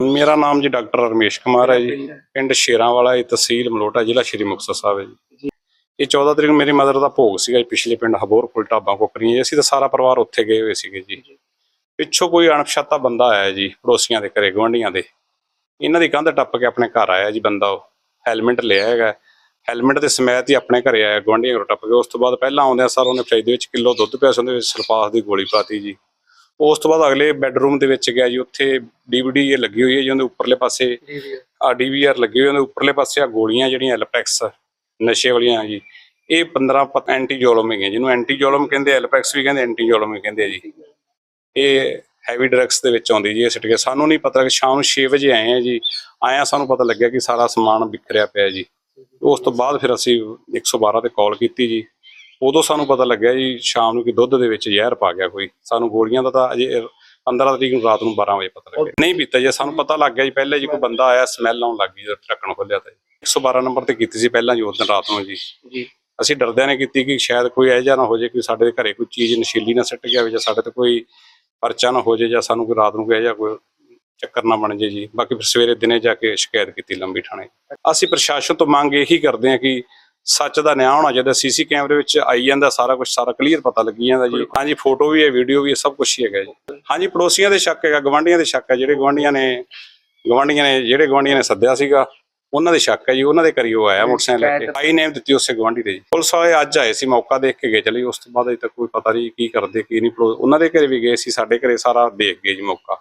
ਮੇਰਾ ਨਾਮ ਜੀ ਡਾਕਟਰ ਰਮੇਸ਼ ਕੁਮਾਰ ਹੈ ਜੀ। ਪਿੰਡ ਸ਼ੇਰਾਂਵਾਲਾ ਇਹ ਤਹਿਸੀਲ ਮਲੋਟਾ ਜ਼ਿਲ੍ਹਾ ਸ਼੍ਰੀ ਮੁਕਤਸਰ ਸਾਹਿਬ ਹੈ ਜੀ। ਇਹ 14 ਤਰੀਕ ਨੂੰ ਮੇਰੀ ਮਦਰ ਦਾ ਭੋਗ ਸੀਗਾ ਜੀ ਪਿਛਲੇ ਪਿੰਡ ਹਬੋਰਪੁਰ ਢਾਬਾ ਕੋਕਰੀਆਂ ਜੀ। ਅਸੀਂ ਤਾਂ ਸਾਰਾ ਪਰਿਵਾਰ ਉੱਥੇ ਗਏ ਹੋਏ ਸੀਗੇ ਜੀ। ਪਿੱਛੋਂ ਕੋਈ ਅਣਪਛਾਤਾ ਬੰਦਾ ਆਇਆ ਜੀ ਪੜੋਸੀਆਂ ਦੇ ਘਰੇ ਗੁਆਂਢੀਆਂ ਦੇ। ਇਹਨਾਂ ਦੀ ਕੰਧ ਟੱਪ ਕੇ ਆਪਣੇ ਘਰ ਆਇਆ ਜੀ ਬੰਦਾ ਉਹ। ਹੈਲਮਟ ਲਿਆ ਹੈਗਾ ਹੈਲਮਟ ਦੇ ਸਮੇਤ ਹੀ ਆਪਣੇ ਘਰੇ ਆਇਆ ਗੁਆਂਢੀਆਂ ਘਰੋਂ ਟੱਪ ਕੇ। ਉਸ ਤੋਂ ਬਾਅਦ ਪਹਿਲਾਂ ਆਉਂਦਿਆਂ ਸਰ ਉਹਨੇ ਫਰਿੱਜ ਦੇ ਵਿੱਚ ਕਿਲੋ ਦੁੱਧ ਪਿਆ ਸੀ ਉਹਦੇ ਵਿੱਚ ਸਲਫਾਸ ਦੀ ਗੋਲੀ ਪਾਤੀ ਜੀ। ਉਸ ਤੋਂ ਬਾਅਦ ਅਗਲੇ ਬੈੱਡਰੂਮ ਦੇ ਵਿੱਚ ਗਿਆ ਜੀ ਉੱਥੇ ਡੀਵੀਡੀ ਇਹ ਲੱਗੀ ਹੋਈ ਹੈ ਜੀ ਉਹਦੇ ਉੱਪਰਲੇ ਪਾਸੇ। ਆ ਡੀਵੀਆਰ ਲੱਗੇ ਹੋਏ ਉਹਦੇ ਉੱਪਰਲੇ ਪਾਸੇ ਆ ਗੋਲੀਆਂ ਜਿਹੜੀਆਂ ਐਲਪੈਕਸ ਨਸ਼ੇ ਵਾਲੀਆਂ ਜੀ। ਇਹ 15 ਪ- ਐਂਟੀਜੋਲਮ ਹੈਗੀਆਂ ਜਿਹਨੂੰ ਐਂਟੀਜੋਲਮ ਕਹਿੰਦੇ ਐਲਪੈਕਸ ਵੀ ਕਹਿੰਦੇ ਐਂਟੀਜੋਲਮ ਵੀ ਕਹਿੰਦੇ ਆ ਜੀ। ਇਹ ਹੈਵੀ ਡਰੱਗਸ ਦੇ ਵਿੱਚ ਆਉਂਦੀ ਜੀ ਇਹ ਸਿੱਟ ਕੇ। ਸਾਨੂੰ ਨਹੀਂ ਪਤਾ ਕਿ ਸ਼ਾਮ ਨੂੰ 6 ਵਜੇ ਆਏ ਆ ਜੀ ਆਇਆ ਸਾਨੂੰ ਪਤਾ ਲੱਗਿਆ ਕਿ ਸਾਰਾ ਸਮਾਨ ਵਿਖਰਿਆ ਪਿਆ ਜੀ। ਉਸ ਤੋਂ ਬਾਅਦ ਫਿਰ ਅਸੀਂ 112 ਤੇ ਕਾਲ ਕੀਤੀ ਜੀ। ਉਦੋਂ ਸਾਨੂੰ ਪਤਾ ਲੱਗਿਆ ਜੀ ਸ਼ਾਮ ਨੂੰ ਕਿ ਦੁੱਧ ਦੇ ਵਿੱਚ ਜ਼ਹਿਰ ਪਾ ਗਿਆ ਕੋਈ। ਸਾਨੂੰ ਗੋਲੀਆਂ ਦਾ ਤਾਂ ਅਜੇ 15 ਤਰੀਕ ਨੂੰ ਰਾਤ ਨੂੰ 12 ਵਜੇ ਪਤਾ ਲੱਗਿਆ। ਨਹੀਂ ਪੀਤਾ ਜੀ ਸਾਨੂੰ ਪਤਾ ਲੱਗ ਗਿਆ ਜੀ ਪਹਿਲੇ ਜੀ ਕੋਈ ਬੰਦਾ ਆਇਆ ਸਮੈਲ ਆਉਣ ਲੱਗ ਗਈ ਜਦੋਂ ਢੱਕਣ ਖੋਲਿਆ ਤਾਂ। ਜੀ 112 ਨੰਬਰ ਤੇ ਕੀਤੀ ਸੀ ਪਹਿਲਾਂ ਜੀ ਉਸ ਦਿਨ ਰਾਤ ਨੂੰ ਜੀ। ਜੀ। ਅਸੀਂ ਡਰਦਿਆਂ ਨੇ ਕੀਤੀ ਕਿ ਸ਼ਾਇਦ ਕੋਈ ਇਹੋ ਜਿਹਾ ਨਾ ਹੋ ਜਾਏ ਕਿ ਸਾਡੇ ਘਰੇ ਕੋਈ ਚੀਜ਼ ਨਸ਼ੀਲੀ ਨਾ ਸਿੱਟ ਗਿਆ ਹੋਵੇ ਜਾਂ ਸਾਡੇ ਤੇ ਕੋਈ ਪਰਚਾ ਨਾ ਹੋ ਜਾਏ ਜਾਂ ਸਾਨੂੰ ਕੋਈ ਰਾਤ ਨੂੰ ਕੋਈ ਜਿਹਾ ਕੋਈ ਚੱਕਰ ਨਾ ਬਣ ਜਾਏ ਜੀ। ਬਾਕੀ ਫਿਰ ਸਵੇਰੇ ਦਿਨੇ ਜਾ ਕੇ ਸ਼ਿਕਾਇਤ ਕੀਤੀ ਲੰਬੀ ਥਾਣੇ। ਅਸੀਂ ਪ੍ਰਸ਼ਾਸਨ ਤੋਂ ਮੰਗ ਇਹੀ ਕਰਦੇ ਹਾਂ ਕਿ ਸੱਚ ਦਾ ਨਿਆਂ ਹੋਣਾ ਚਾਹੀਦਾ ਸੀਸੀ ਕੈਮਰੇ ਵਿੱਚ ਆਈ ਜਾਂਦਾ ਸਾਰਾ ਕੁਝ ਸਾਰਾ ਕਲੀਅਰ ਪਤਾ ਲੱਗੀ ਜਾਂਦਾ ਜੀ। ਹਾਂਜੀ ਫੋਟੋ ਵੀ ਹੈ ਵੀਡੀਓ ਵੀ ਹੈ ਸਭ ਕੁਝ ਹੀ ਹੈਗਾ ਜੀ। ਹਾਂਜੀ ਪੜੋਸੀਆਂ ਦੇ ਸ਼ੱਕ ਹੈਗਾ ਗਵਾਂਢੀਆਂ ਦੇ ਸ਼ੱਕ ਹੈ ਜਿਹੜੇ ਗਵਾਂਢੀਆਂ ਨੇ ਗਵਾਂਢੀਆਂ ਨੇ ਜਿਹੜੇ ਗਵਾਂਢੀਆਂ ਨੇ ਸੱਦਿਆ ਸੀਗਾ ਉਹਨਾਂ ਦੇ ਸ਼ੱਕ ਹੈ ਜੀ ਉਹਨਾਂ ਦੇ ਘਰੀ ਉਹ ਆਇਆ ਮੋਟਰਸਾਈਕਲ ਲੈ ਕੇ। ਆਈ ਨੇਮ ਦਿੱਤੀ ਉਸੇ ਗਵਾਂਢੀ ਦੇ ਪੁਲਿਸ ਵਾਲੇ ਅੱਜ ਆਏ ਸੀ ਮੌਕਾ ਦੇਖ ਕੇ ਗਏ ਚਲੇ ਉਸ ਤੋਂ ਬਾਅਦ ਅਜੇ ਤੱਕ ਕੋਈ ਪਤਾ ਨਹੀਂ ਕੀ ਕਰਦੇ ਕੀ ਨਹੀਂ ਉਹਨਾਂ ਦੇ ਘਰੇ ਵੀ ਗਏ ਸੀ ਸਾਡੇ ਘਰੇ ਸਾਰਾ ਦੇਖ ਗਏ ਜੀ ਮੌਕਾ।